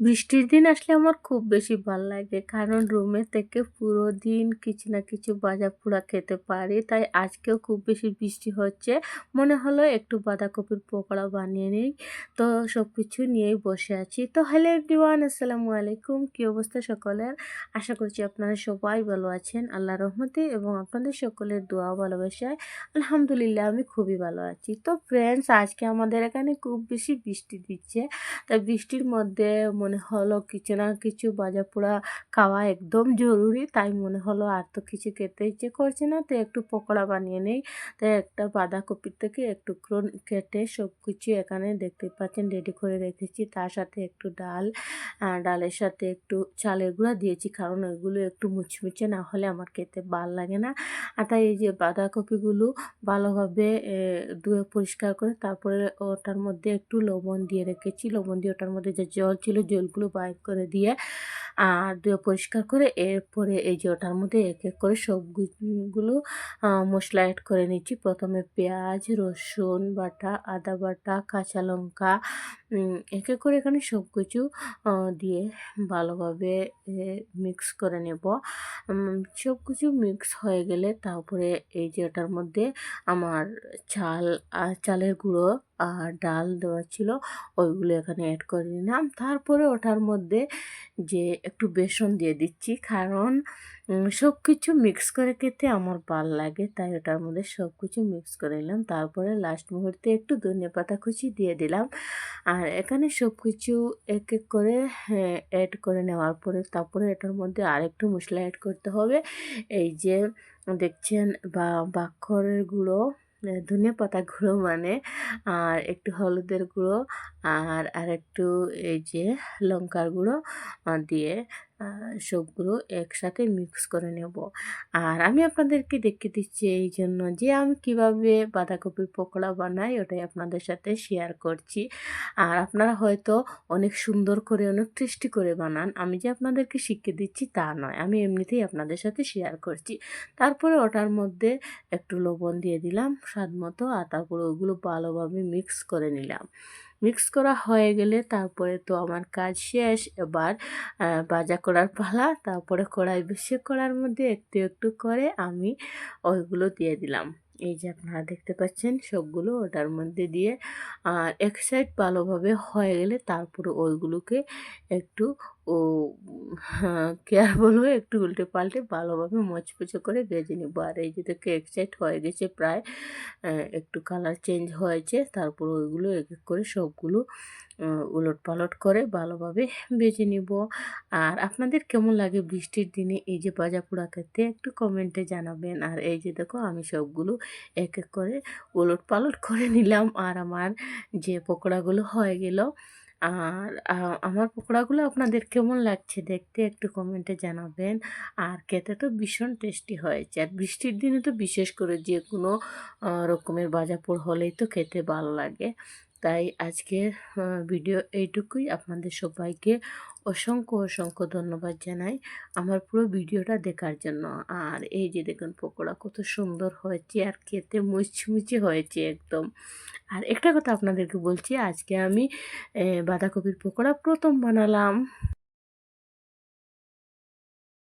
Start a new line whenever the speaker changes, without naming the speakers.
বৃষ্টির দিন আসলে আমার খুব বেশি ভালো লাগে। কারণ রুমে থেকে পুরো দিন কিছু না কিছু বাজা পোড়া খেতে পারি। তাই আজকেও খুব বেশি বৃষ্টি হচ্ছে। মনে হলো একটু বাঁধাকপির পকোড়া বানিয়ে নিই। তো সব কিছু নিয়েই বসে আছি। তো হ্যালো এভরিওয়ান আসসালামু আলাইকুম। কী অবস্থা সকলের? আশা করছি আপনারা সবাই ভালো আছেন। আল্লাহ রহমতে এবং আপনাদের সকলের দোয়া ভালোবাসায় আলহামদুলিল্লাহ আমি খুবই ভালো আছি। তো ফ্রেন্ডস আজকে আমাদের এখানে খুব বেশি বৃষ্টি দিচ্ছে। তাই বৃষ্টির মধ্যে মনে হলো কিছু না কিছু ভাজা পোড়া খাওয়া একদম জরুরি। তাই মনে হলো আর তো কিছু খেতে ইচ্ছে করছে না, তো একটু পকোড়া বানিয়ে নেই। তাই একটা বাঁধাকপির থেকে একটু কেটে সব কিছু এখানে দেখতে পাচ্ছেন রেডি করে রেখেছি। তার সাথে একটু ডাল ডালের সাথে একটু চালের গুঁড়া দিয়েছি, কারণ ওইগুলো একটু মুচমুচে না হলে আমার খেতে ভালো লাগে না। আর তাই এই যে বাঁধাকপিগুলো ভালোভাবে ধুয়ে পরিষ্কার করে তারপরে ওটার মধ্যে একটু লবণ দিয়ে রেখেছি। লবণ দিয়ে ওটার মধ্যে যে জল ছিল জলগুলো বাইর করে দিয়ে, আর দিয়ে পরিষ্কার করে এরপরে এই যে ওটার মধ্যে এক এক করে সবগুলো মশলা অ্যাড করে নিচ্ছি। প্রথমে পেঁয়াজ, রসুন, বাটা, আদা বাটা, কাঁচা লঙ্কা এক এক করে এখানে সব কিছু দিয়ে ভালোভাবে মিক্স করে নেব। সব কিছু মিক্স হয়ে গেলে তারপরে এই যে ওটার মধ্যে আমার চাল চালের গুঁড়ো আর ডাল দেওয়া ছিল, ওইগুলো এখানে অ্যাড করে নিলাম। তারপরে ওটার মধ্যে যে একটু বেসন দিয়ে দিচ্ছি, কারণ সব কিছু মিক্স করে খেতে আমার ভালো লাগে, তাই ওটার মধ্যে সব কিছু মিক্স করে নিলাম। তারপরে লাস্ট মুহূর্তে একটু ধনিয়া পাতা কুচি দিয়ে দিলাম। আর এখানে সব কিছু এক এক করে অ্যাড করে নেওয়ার পরে তারপরে এটার মধ্যে আরেকটু মশলা অ্যাড করতে হবে। এই যে, দেখছেন, বা বাক্ষরের গুঁড়ো ধনে পাতা গুঁড়ো মানে আর একটু হলুদের গুঁড়ো, আর আর একটু এই যে লঙ্কার গুঁড়ো দিয়ে সবগুলো একসাথে মিক্স করে নেব। আর আমি আপনাদেরকে দেখে দিচ্ছি এই জন্য যে আমি কীভাবে বাঁধাকপির পকোড়া বানাই, ওটাই আপনাদের সাথে শেয়ার করছি। আর আপনারা হয়তো অনেক সুন্দর করে, অনেক টেস্টি করে বানান। আমি যে আপনাদেরকে শিখিয়ে দিচ্ছি তা নয়, আমি এমনিতেই আপনাদের সাথে শেয়ার করছি। তারপরে ওটার মধ্যে একটু লবণ দিয়ে দিলাম, স্বাদ মতো, আর তারপরে ওগুলো ভালোভাবে মিক্স করে নিলাম। মিক্স করা হয়ে গেলে তারপরে তো আমার কাজ শেষ। এবার ভাজা করার পালা, তারপরে কড়াই বেশি করার মধ্যে একটু একটু করে আমি ওইগুলো দিয়ে দিলাম। এই যে আপনারা দেখতে পাচ্ছেন সবগুলো ওটার মধ্যে দিয়ে আর এক সাইড ভালোভাবে হয়ে গেলে তারপরে ওইগুলোকে একটু ও কেয়ার হয়ে একটু উল্টে পাল্টে ভালোভাবে মচমচে করে ভেজে নেব। আর এই যে দেখে এক সাইড হয়ে গেছে প্রায় একটু কালার চেঞ্জ হয়েছে, তারপর ওইগুলো এক এক করে সবগুলো উলট পালট করে ভালোভাবে বেজে নিব। আর আপনাদের কেমন লাগে বৃষ্টির দিনে এই যে ভাজা পোড়া খেতে, একটু কমেন্টে জানাবেন। আর এই যে দেখো, আমি সবগুলো এক এক করে উলট পালট করে নিলাম। আর আমার যে পকোড়াগুলো হয়ে গেল, আর আমার পকোড়াগুলো আপনাদের কেমন লাগছে দেখতে একটু কমেন্টে জানাবেন। আর খেতে তো ভীষণ টেস্টি হয়েছে। আর বৃষ্টির দিনে তো বিশেষ করে যে কোনো রকমের বাজাপোড় হলেই তো খেতে ভালো লাগে। তাই আজকে ভিডিও এইটুকুই। আপনাদের সবাইকে অসংখ্য অসংখ্য ধন্যবাদ জানাই আমার পুরো ভিডিওটা দেখার জন্য। আর এই যে দেখুন পকোড়া কত সুন্দর হয়েছে আর খেতে মুচমুচি হয়েছে একদম। আর একটা কথা আপনাদেরকে বলছি, আজকে আমি বাঁধাকপির পকোড়া প্রথম বানালাম।